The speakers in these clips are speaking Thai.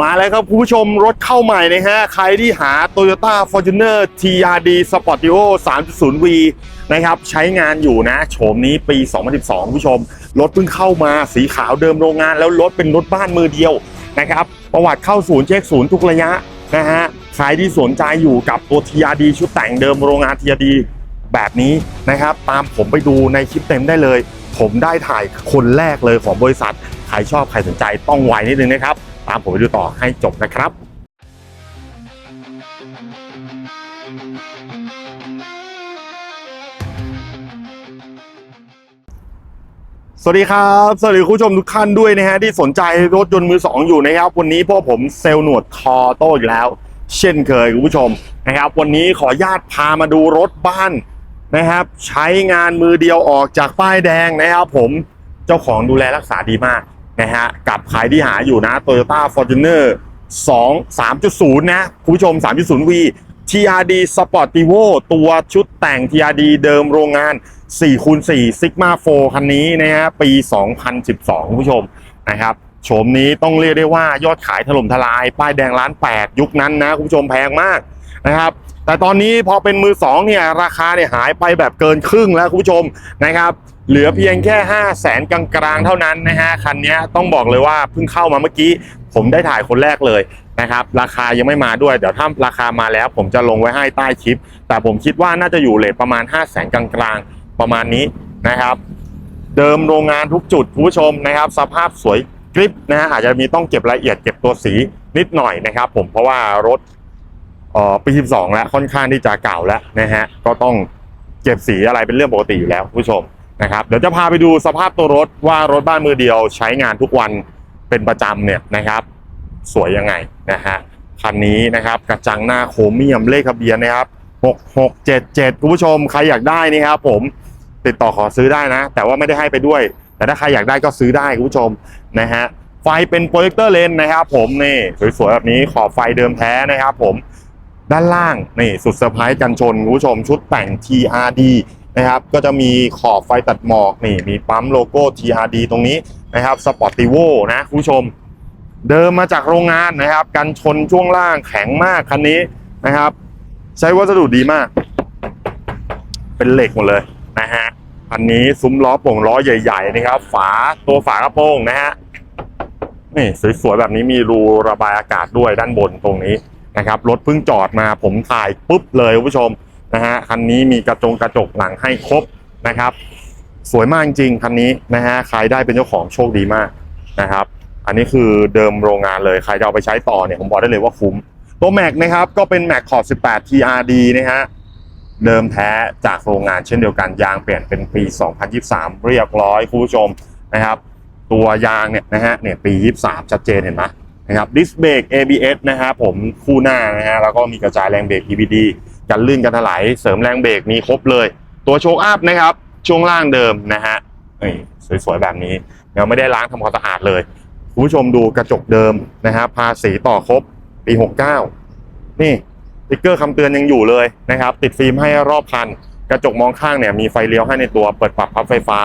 มาแล้วครับคุณผู้ชมรถเข้าใหม่นะฮะ ใครที่หา Toyota Fortuner TRD Sportio 3.0V นะครับ ใช้งานอยู่นะ โฉมนี้ปี 2012คุณผู้ชม รถเพิ่งเข้ามาสีขาวเดิมโรงงานแล้วรถเป็นรถบ้านมือเดียวนะครับ ประวัติเข้าศูนย์เช็คศูนย์ทุกระยะนะฮะ ใครที่สนใจอยู่กับตัว TRD ชุดแต่งเดิมโรงงาน TRD แบบนี้นะครับ ตามผมไปดูในคลิปเต็มได้เลย ผมได้ถ่ายคนแรกเลยของบริษัท ใครชอบใครสนใจต้องไวนิดนึงนะครับามผมไปดูต่อให้จบนะครับสวัสดีครับ สวัสดีคุณผู้ชมทุกท่านด้วยนะฮะที่สนใจรถยนต์มือสองอยู่นะครับ วันนี้พวกผมเซลล์หนวดคอโต้อีกแล้ว เช่นเคยคุณผู้ชมนะครับ วันนี้ขอญาตพามาดูรถบ้านนะครับ ใช้งานมือเดียวออกจากป้ายแดงนะครับ ผมเจ้าของดูแลรักษาดีมาก นะฮะกับใครที่หาอยู่นะ Toyota Fortuner 2 3.0 นะ คุณผู้ชม 3.0V TRD Sportivo ตัวชุดแต่ง TRD เดิมโรงงาน4คูณ4 Sigma 4 คันนี้นะฮะปี 2012 คุณผู้ชมนะครับโฉมนี้ต้องเรียกได้ว่ายอดขายถล่มทลาย ป้ายแดงล้าน 8 ยุคนั้นนะ คุณผู้ชมแพงมากนะครับ แต่ตอนนี้พอเป็นมือ 2 เนี่ย ราคาเนี่ยหายไปแบบเกินครึ่งแล้วคุณผู้ชมนะครับ เหลือเพียงแค่ 5 0 0แสนกลางๆ เท่านั้นนะฮะ คันนี้ต้องบอกเลยว่าเพิ่งเข้ามาเมื่อกี้ ผมได้ถ่ายคนแรกเลยนะครับ ราคายังไม่มาด้วย เดี๋ยวถ้าราคามาแล้ว ผมจะลงไว้ให้ใต้คลิป แต่ผมคิดว่าน่าจะอยู่เลทประมาณ 5 0 0แสนกลางๆ ประมาณนี้นะครับ เดิมโรงงานทุกจุดคุณผู้ชมนะครับ สภาพสวยกริบนะฮะอาจจะมีต้องเก็บรายละเอียดเก็บตัวสีนิดหน่อยนะครับ ผมเพราะว่ารถเอ่อปี 12 แล้วค่อนข้างที่จะเก่าแล้วนะฮะก็ต้องเก็บสีอะไรเป็นเรื่องปกติอยู่แล้วคุณผู้ชม นะครับเดี๋ยวจะพาไปดูสภาพตัวรถว่ารถบ้านมือเดียวใช้งานทุกวันเป็นประจำเนี่ยนะครับ สวยยังไงนะฮะคันนี้นะครับกระจังหน้าโครเมียมเลขทะเบียนนะครับ6677คุณผู้ชมใครอยากได้นี่ครับผมติดต่อขอซื้อได้นะ แต่ว่าไม่ได้ให้ไปด้วย แต่ถ้าใครอยากได้ก็ซื้อได้คุณผู้ชมนะฮะไฟเป็นโปรเจคเตอร์เลนนะครับผมนี่สวยๆแบบนี้ขอบไฟเดิมแท้นะครับผมด้านล่างนี่สุดเซอร์ไพรส์กันชนคุณผู้ชมชุดแต่ง TRD นะครับ ก็จะมีขอบไฟตัดหมอกนี่ มีปั๊มโลโก้ TRD ตรงนี้นะครับสปอร์ติโวนะคุณผู้ชม เดิมมาจากโรงงานนะครับ กันชนช่วงล่างแข็งมากคันนี้นะครับ ใช้วัสดุดีมาก เป็นเหล็กหมดเลยนะฮะคันนี้ซุ้มล้อโป่งล้อใหญ่ ๆ นะครับ ฝาตัวฝากระโปรงนะฮะนี่สวยๆแบบนี้มีรูระบายอากาศด้วยด้านบนตรงนี้นะครับรถเพิ่งจอดมาผมถ่ายปุ๊บเลยคุณผู้ชม นะฮะคันนี้มีกระจงกระจกหลังให้ครบนะครับ สวยมากจริงคันนี้นะฮะใครได้เป็นเจ้าของโชคดีมากนะครับ อันนี้คือเดิมโรงงานเลยใครจะเอาไปใช้ต่อเนี่ยผมบอกได้เลยว่าคุ้มตัวแม็กนะครับก็เป็นแม็กขอบ18 TRD นะฮะเดิมแท้จากโรงงานเช่นเดียวกันยางเปลี่ยนเป็นปี 2023 เรียบร้อยคุณผู้ชมนะครับ ตัวยางเนี่ยนะฮะเนี่ยปี 23 ชัดเจนเห็นไหมนะครับดิสเบรก ABS นะฮะผมคู่หน้านะฮะแล้วก็มีกระจายแรงเบรก EBD กันลื่นกันถลายเสริมแรงเบรกมีครบเลย ตัวโชคอัพนะครับช่วงล่างเดิมนะฮะนี่สวยๆแบบนี้ยังไม่ได้ล้างทำความสะอาดเลยคุณผู้ชมดูกระจกเดิมนะครับภาษีต่อครบปี 69 นี่สติ๊กเกอร์คำเตือนยังอยู่เลยนะครับ ติดฟิล์มให้รอบคัน กระจกมองข้างเนี่ยมีไฟเลี้ยวให้ในตัวเปิดปรับพับไฟฟ้า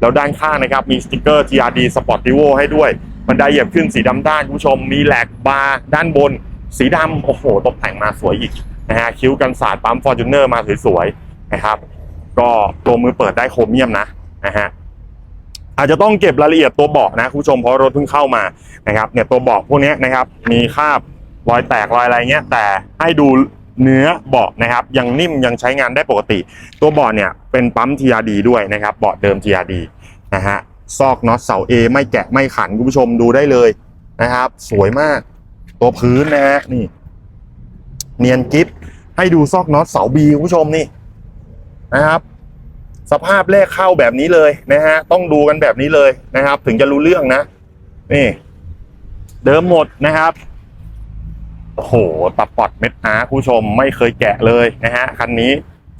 แล้วด้านข้างนะครับ มีสติ๊กเกอร์ TRD Sportivo ให้ด้วย บันไดเหยียบขึ้นสีดำด้านคุณผู้ชมมีแหลกบาร์ด้านบน สีดำโอ้โห ตกแต่งมาสวยอีก นะฮะคิ้วกันสาดปั๊มฟอร์จูเนอร์มาสวยๆนะครับ ก็ตัวมือเปิดได้โครเมียมนะนะฮะอาจจะต้องเก็บรายละเอียดตัวเบาะนะคุณผู้ชมเพราะรถเพิ่งเข้ามานะครับเนี่ยตัวเบาะพวกนี้นะครับมีคราบรอยแตกรอยอะไรเงี้ยแต่ให้ดูเนื้อเบาะนะครับยังนิ่มยังใช้งานได้ปกติ ตัวเบาะเนี่ยเป็นปั๊ม TRD ด้วยนะครับเบาะเดิม TRD นะฮะซอกน็อตเสา A ไม่แกะไม่ขันคุณผู้ชมดูได้เลยนะครับ สวยมาก ตัวพื้นนะฮะนี่ เนียนกิฟให้ดูซอกน็อตเสา B คุณผู้ชมนี่นะครับ สภาพแรกเข้าแบบนี้เลยนะฮะ ต้องดูกันแบบนี้เลยนะครับ ถึงจะรู้เรื่องนะ นี่ เดิมหมดนะครับโอ้โหตะปอดเม็ดอาร์คุณผู้ชมไม่เคยแกะเลยนะฮะคันนี้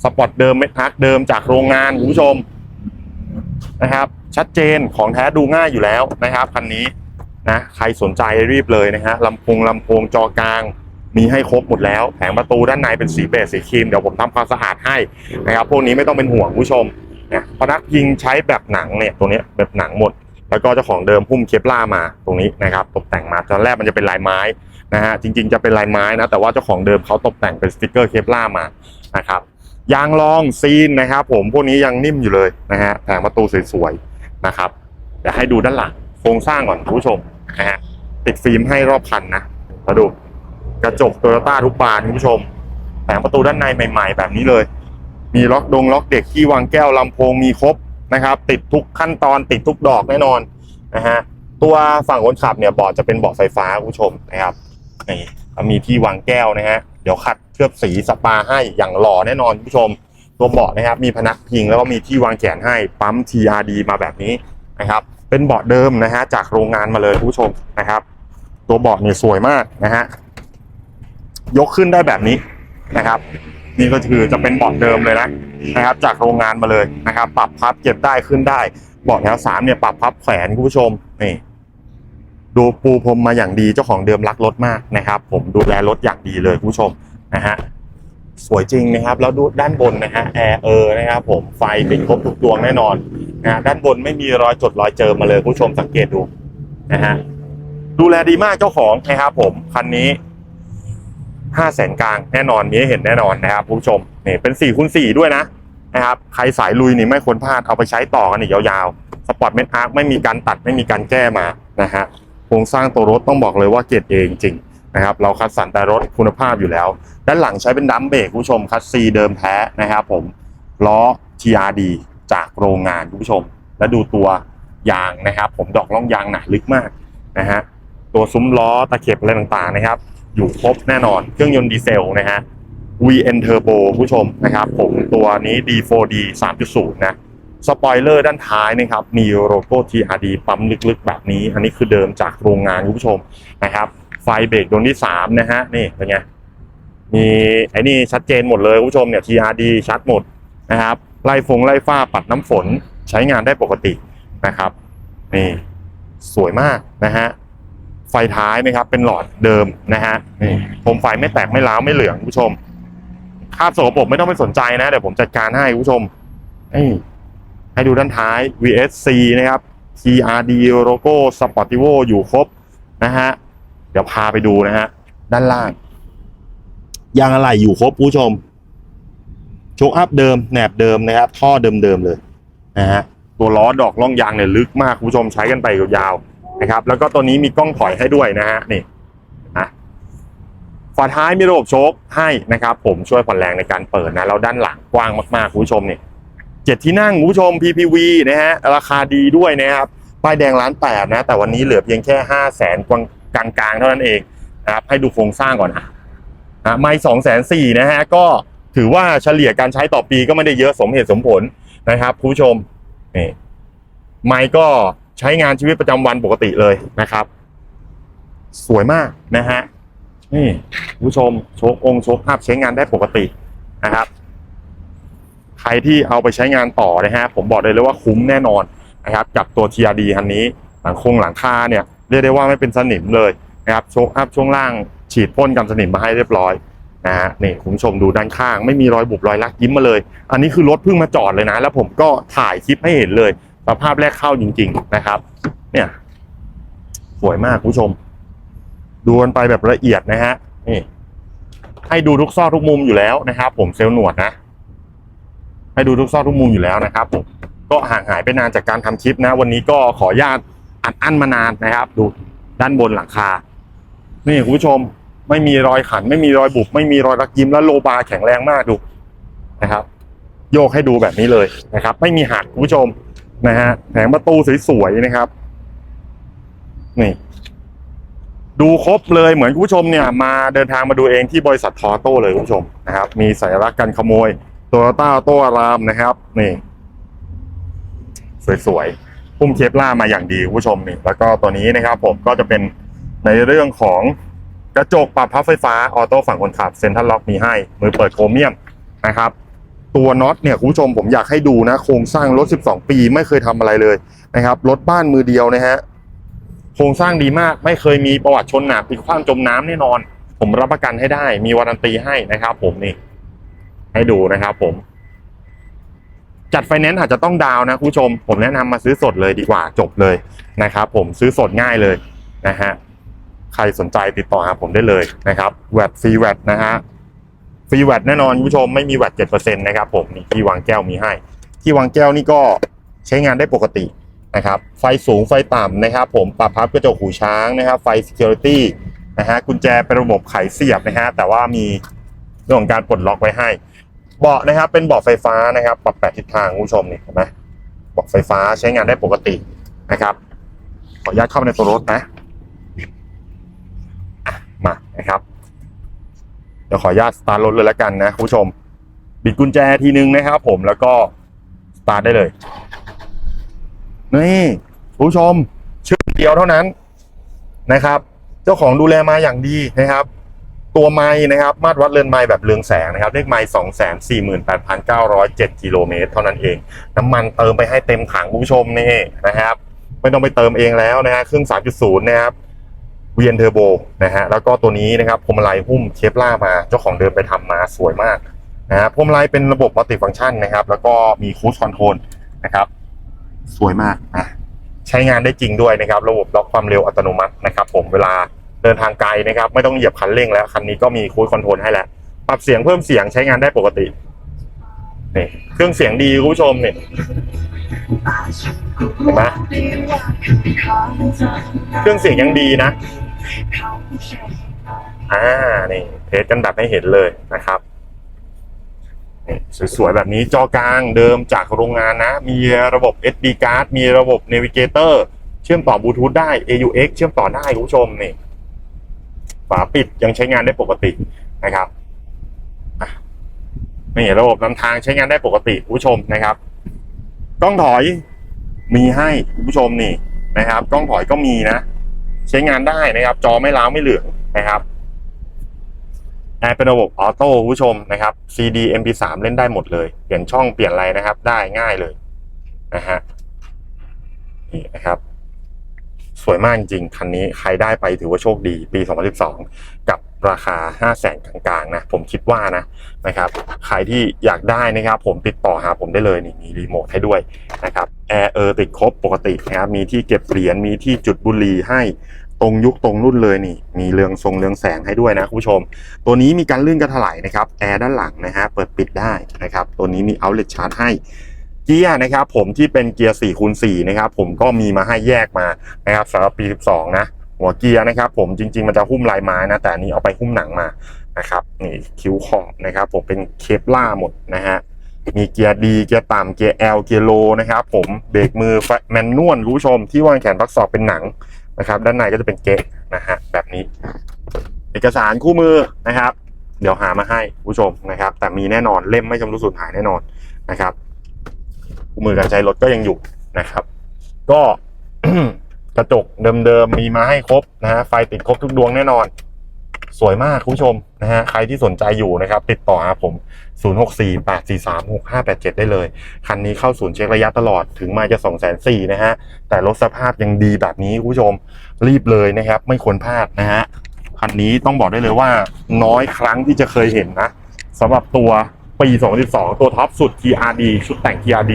สปอตเดิมเม็ดอาร์เดิมจากโรงงานคุณผู้ชมนะครับ ชัดเจนของแท้ดูง่ายอยู่แล้วนะครับคันนี้นะใครสนใจรีบเลยนะฮะลำโพงลำโพงจอกลาง มีให้ครบหมดแล้วแผงประตูด้านในเป็นสีเบจสีครีมเดี๋ยวผมทำความสะอาดให้นะครับพวกนี้ไม่ต้องเป็นห่วงผู้ชมนะพนักยิงใช้แบบหนังเนี่ยตัวนี้แบบหนังหมด แล้วก็เจ้าของเดิมพุ่มเคปล่ามาตรงนี้นะครับตกแต่งมาตอนแรกมันจะเป็นลายไม้นะฮะจริงๆจะเป็นลายไม้นะแต่ว่าเจ้าของเดิมเขาตกแต่งเป็นสติกเกอร์เคปล่ามานะครับยางรองซีนนะครับผมพวกนี้ยังนิ่มอยู่เลยนะฮะแผงประตูสวยๆนะครับเดี๋ยวให้ดูด้านหลังโครงสร้างก่อนคุณผู้ชมนะฮะติดฟิล์มให้รอบคันนะมาดู กระจกโตโยต้าทุกบานคุณผู้ชมแผงประตูด้านในใหม่ ๆ แบบนี้เลย มีล็อกดงล็อกเด็กที่วางแก้วลำโพงมีครบนะครับ ติดทุกขั้นตอนติดทุกดอกแน่นอนนะฮะตัวฝั่งคนขับเนี่ยเบาะจะเป็นเบาะไฟฟ้าคุณผู้ชมนะครับนี่มีที่วางแก้วนะฮะเดี๋ยวขัดเคลือบสีสปาให้อย่างหล่อแน่นอนคุณผู้ชม ตัวเบาะนะครับมีพนักพิงแล้วก็มีที่วางแขนให้ปั๊ม TRD มาแบบนี้นะครับ เป็นเบาะเดิมนะฮะจากโรงงานมาเลยคุณผู้ชมนะครับ ตัวเบาะเนี่ยสวยมากนะฮะ ยกขึ้นได้แบบนี้นะครับ นี่ก็คือจะเป็นเบาะเดิมเลยนะนะครับ จากโรงงานมาเลยนะครับ ปรับพับเก็บได้ขึ้นได้เบาะแถวสามเนี่ยปรับพับแขวนคุณผู้ชมนี่ดูปูพรมมาอย่างดีเจ้าของเดิมรักรถมากนะครับ ผมดูแลรถอย่างดีเลยคุณผู้ชมนะฮะสวยจริงนะครับแล้วดูด้านบนนะฮะแอร์เออนะครับผมไฟติดครบทุกดวงแน่นอนนะฮะด้านบนไม่มีรอยจดรอยเจิมมาเลยคุณผู้ชมสังเกตดูนะฮะดูแลดีมากเจ้าของนะครับผมคันนี้ ห้าแสนกลางแน่นอนมีให้เห็นแน่นอนนะครับผู้ชมนี่เป็น4ี่คูณสี่ด้วยนะนะครับใครสายลุยนี่ไม่ควรพลาดเอาไปใช้ต่อกันอีกยาวๆสปอร์ตเมนอาร์คไม่มีการตัดไม่มีการแก้มานะฮะโครงสร้างตัวรถต้องบอกเลยว่าเกรดเองจริงนะครับเราคัดสรรแต่รถคุณภาพอยู่แล้ว ด้านหลังใช้เป็นดัมเบรกคุณผู้ชมคัสซีเดิมแท้นะครับผมล้อ TRD จากโรงงานคุณผู้ชม และดูตัวยางนะครับ ผมดอกล่องยางหนาลึกมากนะฮะตัวซุ้มล้อตะเข็บอะไรต่างๆนะครับ อยู่ครบแน่นอน เครื่องยนต์ดีเซลนะฮะ VN Turbo ผู้ชมนะครับ ผมตัวนี้ D4D 3.0 นะ สปอยเลอร์ด้านท้ายนะครับ มีโลโก้ TRD ปั๊มลึกๆ แบบนี้ อันนี้คือเดิมจากโรงงานคุณผู้ชมนะครับ ไฟเบรกดวงที่ 3 นะฮะ นี่เป็นไง มีไอ้นี่ชัดเจนหมดเลยคุณผู้ชมเนี่ย TRD ชัดหมดนะครับไล่ฟงไล่ฟ้าปัดน้ำฝนใช้งานได้ปกตินะครับนี่สวยมากนะฮะ ฟท้ายนะครับ เป็นหลอดเดิมนะฮะนี่โคมไฟไม่แตกไม่ร้าวไม่เหลืองคุณผู้ชมคาบโสกปรกไม่ต้องไปสนใจนะเดี๋ยวผมจัดการให้คุณผู้ชมให้ดูด้านท้าย VSC นะครับ TRD โลโก้ Sportivo อยู่ครบนะฮะเดี๋ยวพาไปดูนะฮะด้านล่างยางอะไหล่อยู่ครบผู้ชมโชคอัพเดิมแหนบเดิมนะครับ ท่อเดิมๆเลยนะฮะตัวล้อดอกล่องยางเนี่ยลึกมากผู้ชมใช้กันไปยาวๆ นะครับ แล้วก็ตัวนี้มีกล้องถอยให้ด้วยนะฮะนี่นะฝาท้ายมีระบบโชคให้นะครับ ผมช่วยผ่อนแรงในการเปิดนะแล้วด้านหลังกว้างมากๆคุณผู้ชมเนี่ยเจ็ดที่นั่งคุณผู้ชม PPV นะฮะราคาดีด้วยนะครับป้ายแดงล้านแปดนะ แต่วันนี้เหลือเพียงแค่ห้าแสนกลางๆเท่านั้นเองนะครับให้ดูโครงสร้างก่อนนะนะไม่สองแสนสี่นะฮะก็ถือว่าเฉลี่ยการใช้ต่อปีก็ไม่ได้เยอะสมเหตุสมผลนะครับคุณผู้ชมนี่ไมค์ก็ ใช้งานชีวิตประจำวันปกติเลยนะครับ สวยมากนะฮะนี่ผู้ชมโชคองค์โชคภาพใช้งานได้ปกตินะครับ ใครที่เอาไปใช้งานต่อนะฮะผมบอกเลยเลยว่าคุ้มแน่นอนนะครับกับตัว TRD คันนี้หลังคงหลังคาเนี่ยเรียกได้ว่าไม่เป็นสนิมเลยนะครับโชคอัพช่วงล่างฉีดพ่นกันสนิมมาให้เรียบร้อยนะฮะนี่คุณผู้ชมดูด้านข้าง ไม่มีรอยบุบรอยลักยิ้มมาเลย อันนี้คือรถเพิ่งมาจอดเลยนะ แล้วผมก็ถ่ายคลิปให้เห็นเลย สภาพแรกเข้าจริง ๆ นะครับ เนี่ย สวยมากคุณผู้ชม ดูกันไปแบบละเอียดนะฮะนี่ให้ดูทุกซอกทุกมุมอยู่แล้วนะครับ ผมเซลล์หนวดนะ ให้ดูทุกซอกทุกมุมอยู่แล้วนะครับผมก็ห่างหายไปนานจากการทำคลิปนะ วันนี้ก็ขออนุญาตอัดอั้นมานานนะครับ ดูด้านบนหลังคา นี่คุณผู้ชมไม่มีรอยขัน ไม่มีรอยบุบไม่มีรอยรักยิ้มแล้วโลบาร์แข็งแรงมากดูนะครับ โยกให้ดูแบบนี้เลยนะครับ ไม่มีหักคุณผู้ชม นะฮะแผงประตูสวยๆนะครับ นี่ ดูครบเลยเหมือนคุณผู้ชมเนี่ย มาเดินทางมาดูเองที่บริษัททอโต้เลยคุณผู้ชมนะครับ มีสัญลักษณ์กันขโมยตโยต้าโต้รามนะครับ นี่ สวยๆพุ่มเคปล่ามาอย่างดีคุณผู้ชมนี่ แล้วก็ตัวนี้นะครับ ผมก็จะเป็นในเรื่องของกระจกปรับพับไฟฟ้าออโต้ฝั่งคนขับเซ็นทรัลล็อกมีให้ มือเปิดโครเมียมนะครับ ตัวน็อตเนี่ยคุณผู้ชมผมอยากให้ดูนะโครงสร้างรถ 12 ปีไม่เคยทำอะไรเลยนะครับรถบ้านมือเดียวนะฮะโครงสร้างดีมากไม่เคยมีประวัติชนหนาพลิกคว้างจมน้ำแน่นอน ผมรับประกันให้ได้ มีวารันตีให้นะครับผมนี่ ให้ดูนะครับผม จัดไฟแนนซ์อาจจะต้องดาวน์นะคุณผู้ชม ผมแนะนำมาซื้อสดเลยดีกว่าจบเลยนะครับผมซื้อสดง่ายเลยนะฮะใครสนใจติดต่อหาผมได้เลยนะครับแวดฟรีแวดนะฮะ ฟรีแวดแน่นอนคุณผู้ชมไม่มีแวดเจ็ดเปอร์เซ็นต์นะครับผมนี่ที่วางแก้วมีให้ ที่วางแก้วนี่ก็ใช้งานได้ปกตินะครับ ไฟสูงไฟต่ำนะครับ ผมปรับพับกระจกหูช้างนะครับ ไฟ security นะฮะกุญแจเป็นระบบไขเสียบนะฮะแต่ว่ามีเรื่องของการปลดล็อกไว้ให้ เบาะนะครับเป็นเบาะไฟฟ้านะครับ ปรับแปดทิศทางคุณผู้ชมนี่เห็นไหมเบาะไฟฟ้าใช้งานได้ปกตินะครับ ขออนุญาตเข้าไปในตัวรถนะมานะครับ เดี๋ยวขออนุญาตสตาร์ทรถเลยแล้วกันนะคุณผู้ชม บิดกุญแจทีนึงนะครับผมแล้วก็สตาร์ทได้เลย นี่คุณผู้ชมชึ่งเดียวเท่านั้นนะครับ เจ้าของดูแลมาอย่างดีนะครับ ตัวไม้นะครับ มาตรวัดเรือนไม้แบบเรืองแสงนะครับเลขไม้สองแสนสี่หมื่นแปดพันเก้าร้อยเจ็ดกิโลเมตรเท่านั้นเอง น้ำมันเติมไปให้เต็มถังคุณผู้ชมนี่นะครับ ไม่ต้องไปเติมเองแล้วนะฮะเครื่อง3.0นะครับ เวียนเทอร์โบนะฮะแล้วก็ตัวนี้นะครับพวงมาลัยหุ้มเคปล่ามาเจ้าของเดิมไปทำมาสวยมากนะฮะพวงมาลัยเป็นระบบมัลติฟังก์ชันนะครับ แล้วก็มีคูสคอนโทรลนะครับสวยมากนะใช้งานได้จริงด้วยนะครับ ระบบล็อกความเร็วอัตโนมัตินะครับผมเวลาเดินทางไกลนะครับ ไม่ต้องเหยียบคันเร่งแล้ว คันนี้ก็มีคูสคอนโทรลให้แล้วปรับเสียงเพิ่มเสียงใช้งานได้ปกตินี่เครื่องเสียงดีคุณผู้ชมเนี่ยเห็นไหมเครื่องเสียงยังดีนะ อ่า นี่เทสกันแบบให้เห็นเลยนะครับสวยๆ แบบนี้จอกลางเดิมจากโรงงานนะ มีระบบ SD card มีระบบ Navigator เชื่อมต่อบลูทูธได้ AUX เชื่อมต่อได้คุณผู้ชมนี่ฝาปิดยังใช้งานได้ปกตินะครับนี่ระบบนำทางใช้งานได้ปกติคุณผู้ชมนะครับกล้องถอยมีให้คุณผู้ชมนี่นะครับกล้องถอยก็มีนะ ใช้งานได้นะครับ จอไม่ล้าวไม่เหลืองนะครับแอร์เป็นระบบออโต้ผู้ชมนะครับ CD MP3 เล่นได้หมดเลย เปลี่ยนช่องเปลี่ยนอะไรนะครับ ได้ง่ายเลยนะฮะนี่นะครับ สวยมากจริงๆคันนี้ใครได้ไปถือว่าโชคดี ปี 2012 กับ ราคา 5 0 0แสนกลางๆนะผมคิดว่านะนะครับใครที่อยากได้นะครับ ผมติดต่อหาผมได้เลยนี่มีรีโมทให้ด้วยนะครับแอร์เออติดครบปกตินะครับมีที่เก็บเหรียญมีที่จุดบุหรี่ให้ตรงยุคตรงรุ่นเลยนี่ มีเรืองทรงเรืองแสงให้ด้วยนะคุณผู้ชม ตัวนี้มีการลื่นกระถลายนะครับแอร์ด้านหลังนะฮะเปิดปิดได้นะครับตัวนี้มี outlet charge ให้เกียร์นะครับผมที่เป็นเกียร์4คูณ4นะครับผมก็มีมาให้แยกมานะครับสำหรับปี 12 นะ หัวเกียร์นะครับ ผมจริง ๆ มันจะหุ้มลายไม้นะแต่อันนี้เอาไปหุ้มหนังมานะครับนี่คิ้วขอบนะครับ ผมเป็นเคปล่าหมดนะฮะมีเกียร์ดีเกียร์ต่ำเกียร์ L เกียร์โลนะครับผมเบรกมือแมนนวลคุณผู้ชมที่วางแขนพักศอกเป็นหนังนะครับ ด้านในก็จะเป็นเกะนะฮะแบบนี้ เอกสารคู่มือนะครับ เดี๋ยวหามาให้ผู้ชมนะครับ แต่มีแน่นอนเล่มไม่ชำรุดสูญหายแน่นอนนะครับ คู่มือการใช้รถก็ยังอยู่นะครับ ก็ กระจกเดิมๆมีมาให้ครบนะฮะไฟติดครบทุกดวงแน่นอน สวยมากคุณผู้ชมนะฮะใครที่สนใจอยู่นะครับ ติดต่อหาผม 0648436587 ได้เลย คันนี้เข้าศูนย์เช็คระยะตลอดถึงมาจะ2 4 0 0 0นะฮะแต่รถสภาพยังดีแบบนี้คุณผู้ชมรีบเลยนะครับ ไม่ควรพลาดนะฮะคันนี้ต้องบอกได้เลยว่าน้อยครั้งที่จะเคยเห็นนะสำหรับตัวปี 2012 ตัวท็อปสุด TRD ชุดแต่ง TRD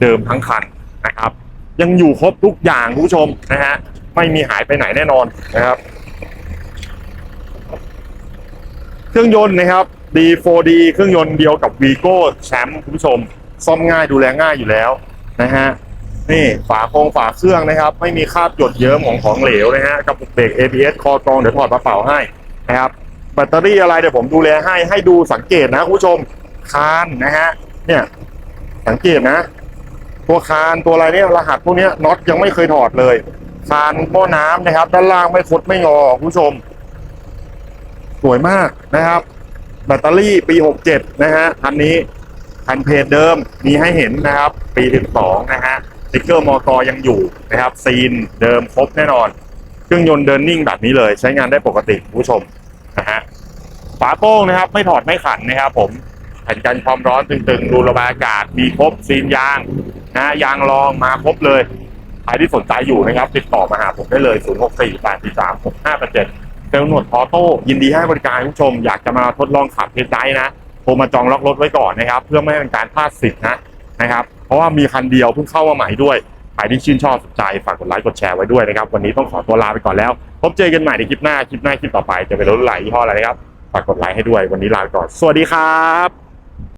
เดิมทั้งคันนะครับ ยังอยู่ครบทุกอย่างคุณผู้ชมนะฮะไม่มีหายไปไหนแน่นอนนะครับ เครื่องยนต์นะครับ D4D เครื่องยนต์เดียวกับ Vigo แชมป์คุณผู้ชม ซ่อมง่ายดูแลง่ายอยู่แล้วนะฮะนี่ฝาโครงฝาเครื่องนะครับ ไม่มีคราบหยดเยิ้มของของเหลวนะฮะกับเบรก ABS คอกรองเดี๋ยวถอดมาเป่าให้นะครับแบตเตอรี่อะไรเดี๋ยวผมดูแลให้ให้ดูสังเกตนะคุณผู้ชมคานนะฮะเนี่ยสังเกตนะ ตัวคานตัวอะไรเนี่ยรหัสพวกนี้น็อตยังไม่เคยถอดเลย คานหม้อน้ำนะครับ ด้านล่างไม่คดไม่งอคุณผู้ชม สวยมากนะครับ แบตเตอรี่ปี 67 นะฮะคันนี้แผ่นเพจเดิมมีให้เห็นนะครับ ปี 12 นะฮะสติ๊กเกอร์มอกอยังอยู่นะครับ ซีนเดิมครบแน่นอน เครื่องยนต์เดินนิ่งแบบนี้เลย ใช้งานได้ปกติคุณผู้ชมนะฮะฝาโป้งนะครับ ไม่ถอดไม่ขันนะครับผมแผ่นกันความร้อนตึงๆดูระบายอากาศมีครบซีนยาง นะยางรองมาครบเลยใครที่สนใจอยู่นะครับ ติดต่อมาหาผมได้เลย 0 6 4 8 4 3 6 5 8 7เซลล์หนวดออโต้ยินดีให้บริการคุณผู้ชม อยากจะมาทดลองขับเทสไดนะโทรมาจองล็อกรถไว้ก่อนนะครับ เพื่อไม่ให้เป็นการพลาดสิทธิ์นะนะครับ เพราะว่ามีคันเดียวเพิ่งเข้ามาใหม่ด้วยใครที่ชื่นชอบสนใจฝากกดไลค์กดแชร์ไว้ด้วยนะครับ วันนี้ต้องขอตัวลาไปก่อนแล้ว พบเจอกันใหม่ในคลิปหน้าคลิปหน้าคลิปต่อไปจะเป็นรถไหลยี่ห้ออะไรนะครับฝากกดไลค์ให้ด้วยวันนี้ลาไปก่อน สวัสดีครับ